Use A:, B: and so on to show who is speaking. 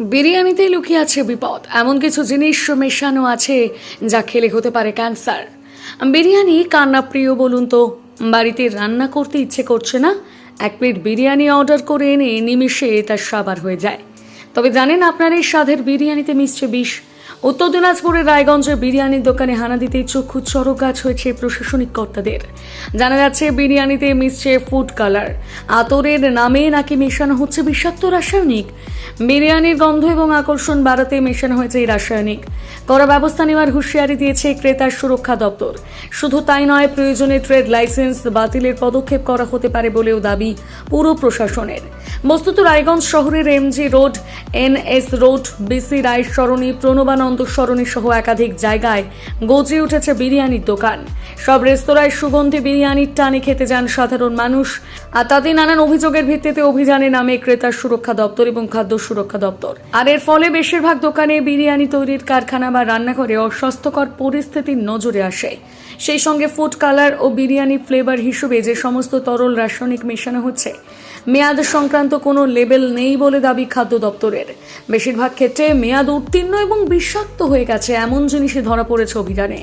A: বিরিয়ানিতেই লুকিয়ে আছে বিপদ। এমন কিছু জিনিস মেশানো আছে যা খেলে হতে পারে ক্যান্সার। বিরিয়ানি, কান্না প্রিয় বলুন তো, বাড়িতে রান্না করতে ইচ্ছে করছে না? এক প্লেট বিরিয়ানি অর্ডার করে এনে নিমিষে তার সাবার হয়ে যায়। তবে জানেন আপনার এই স্বাদের বিরিয়ানিতে মিশছে বিষ। উত্তর দিনাজপুরের রায়গঞ্জের বিরিয়ানির দোকানে হানা দিতেই চক্ষু চড়ক গাছ হয়েছে প্রশাসনিক কর্তাদের। জানা যাচ্ছে, বিরিয়ানিতে মিশছে ফুড কালার। আতরের নামে নাকি মেশানো হচ্ছে বিষাক্ত রাসায়নিক। বিরিয়ানির গন্ধ এবং আকর্ষণ বাড়াতে মেশানো হয়েছে এই রাসায়নিক। কড়া ব্যবস্থা নেওয়ার হুঁশিয়ারি দিয়েছে ক্রেতার সুরক্ষা দপ্তর। শুধু তাই নয়, প্রয়োজনে ট্রেড লাইসেন্স বাতিলের পদক্ষেপ করা হতে পারে বলেও দাবি পুরো প্রশাসনের। বস্তুত রায়গঞ্জ শহরের MG road, NS road, BC Roy সরণি প্রণবানন্দ সরণি সহ একাধিক জায়গায় গজে উঠেছে বিরিয়ানির দোকান। সব রেস্তোরাঁয় সুগন্ধি বিরিয়ানির টানে খেতে যান সাধারণ মানুষ। আর তাদের নানান অভিযোগের ভিত্তিতে অভিযানে নামে ক্রেতার সুরক্ষা দপ্তর এবং খাদ্য সুরক্ষা দপ্তর। আর এর ফলে বেশিরভাগ দোকানে বিরিয়ানি তৈরির কারখানা বা রান্নাঘরে অস্বাস্থ্যকর পরিস্থিতির নজরে আসে। সেই সঙ্গে ফুড কালার ও বিরিয়ানি ফ্লেভার হিসেবে যে সমস্ত তরল রাসায়নিক মেশানো হচ্ছে, মেয়াদ সংক্রান্ত কোনো লেবেল নেই বলে দাবি খাদ্য দপ্তরের। বেশিরভাগ ক্ষেত্রে মেয়াদ উত্তীর্ণ এবং বিষাক্ত হয়ে গেছে এমন জিনিসে ধরা পড়েছে অভিযানে